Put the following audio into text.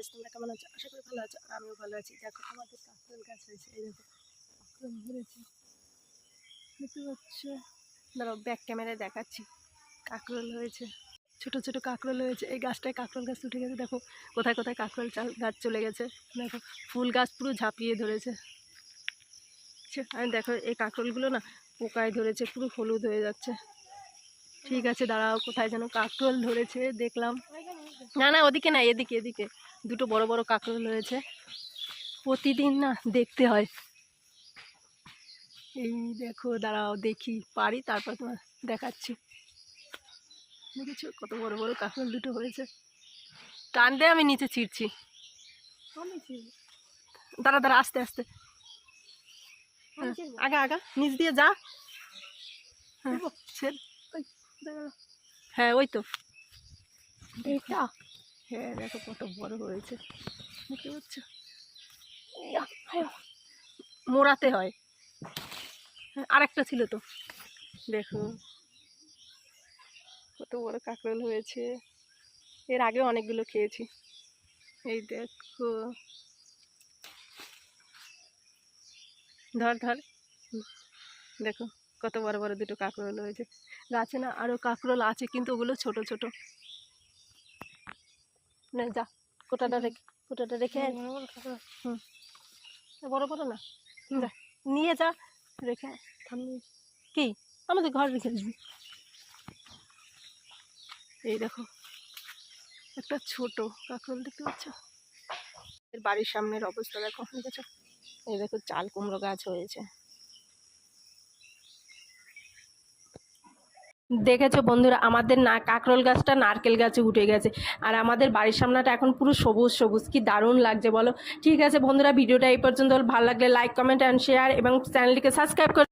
গাছ তোমরা কেমন আছো? আশা করি ভালো আছো আর আমিও ভালো আছি। দেখো, আমাদের গাছ হয়েছে, এই দেখো ধরেছে। দেখতে ব্যাক ক্যামেরায় দেখাচ্ছি। হয়েছে। ছোট ছোট কাঁকরোল হয়েছে। এই গাছটায় কাঁকরোল গাছ উঠে গেছে। দেখো, কোথায় কোথায় কাঁকরোল গাছ চলে গেছে। দেখো, ফুল গাছ পুরো ঝাঁপিয়ে ধরেছে। আর দেখো, এই কাঁকরোলগুলো না পোকায় ধরেছে, পুরো হলুদ হয়ে যাচ্ছে। ঠিক আছে, দাঁড়াও, কোথায় যেন কাঁকরোল ধরেছে, দেখলাম। না না ওদিকে না এদিকে এদিকে। দুটো বড় বড় কাঁকরোল রয়েছে। প্রতিদিন না দেখতে হয়। এই দেখো দাঁড়াও দেখি পারি তারপর তোমার দেখাচ্ছি। দেখেছ? কত বড় বড় কাঁকরোল দুটো হয়েছে। টান দিয়ে আমি নিচে ছিঁড়ছি। দাঁড়া দাঁড়া আস্তে আস্তে। হ্যাঁ, আগা আগা নিচ দিয়ে যা। হ্যাঁ। হ্যাঁ ওই তো। এটা হ্যাঁ দেখো কত বড় হয়েছে। পাচ্ছ? ইয়া, মোড়াতে হয়। হ্যাঁ, আরেকটা ছিল তো। দেখো। কত বড় কাঁকরোল হয়েছে। এর আগে অনেকগুলো খেয়েছি। এই দেখো। ধর ধর। দেখো কত বড় বড় দুটো কাঁকরোল হয়েছে। গাছে না আরও কাঁকরোল আছে কিন্তু ওগুলো ছোট ছোট। না যা কোটাটা রেখে কোটাটা রেখে হুম বড় বড় না। যা নিয়ে যা রেখে। কি? আমাদের ঘর রেখে আসবি। এই দেখো একটা ছোট কাঁকরোল দেখতে পাচ্ছ? এর বাড়ির সামনের অবস্থা দেখো দেখেছ? এই দেখো চাল কুমড়ো গাছ হয়েছে। দেখেছ বন্ধুরা, আমাদের না কাঁকরোল গাছটা নারকেল গাছে উঠে গেছে। আর আমাদের বাড়ির সামনাটা এখন পুরো সবুজ সবুজ, কি দারুণ লাগছে বলো। ঠিক আছে বন্ধুরা, ভিডিওটা এই পর্যন্ত। ভালো লাগলে লাইক কমেন্ট অ্যান্ড শেয়ার এবং চ্যানেলটিকে সাবস্ক্রাইব করে